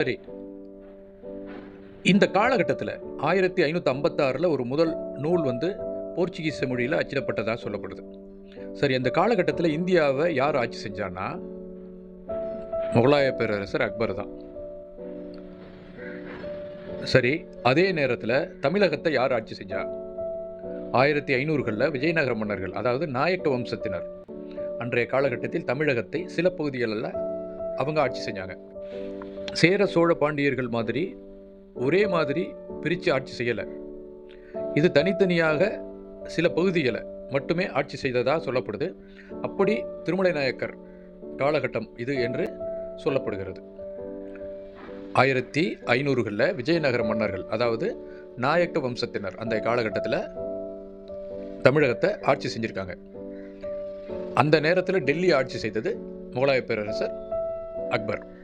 சரி. இந்த காலகட்டத்தில் ஆயிரத்தி ஐநூற்றி ஐம்பத்தாறில் ஒரு முதல் நூல் வந்து போர்ச்சுகீஸ் மொழியில் அச்சிடப்பட்டதாக சொல்லப்படுது. சரி அந்த காலகட்டத்தில் இந்தியாவை யார் ஆட்சி செஞ்சான்னா முகலாய பேரரசர் அக்பர் தான். சரி அதே நேரத்தில் தமிழகத்தை யார் ஆட்சி செஞ்சா? ஆயிரத்தி ஐநூறுகளில் விஜயநகர மன்னர்கள் அதாவது நாயக்க வம்சத்தினர். அன்றைய காலகட்டத்தில் தமிழகத்தை சில பகுதிகளில் அவங்க ஆட்சி செஞ்சாங்க. சேர சோழ பாண்டியர்கள் மாதிரி ஒரே மாதிரி பிரித்து ஆட்சி செய்யலை. இது தனித்தனியாக சில பகுதிகளை மட்டுமே ஆட்சி செய்ததாக சொல்லப்படுது. அப்படி திருமலை நாயக்கர் காலகட்டம் இது என்று சொல்லப்படுகிறது. ஆயிரத்தி ஐநூறுகளில் விஜயநகர மன்னர்கள் அதாவது நாயக்க வம்சத்தினர் அந்த காலகட்டத்தில் தமிழகத்தை ஆட்சி செஞ்சுருக்காங்க. அந்த நேரத்தில் டெல்லி ஆட்சி செய்தது முகலாய பேரரசர் அக்பர்.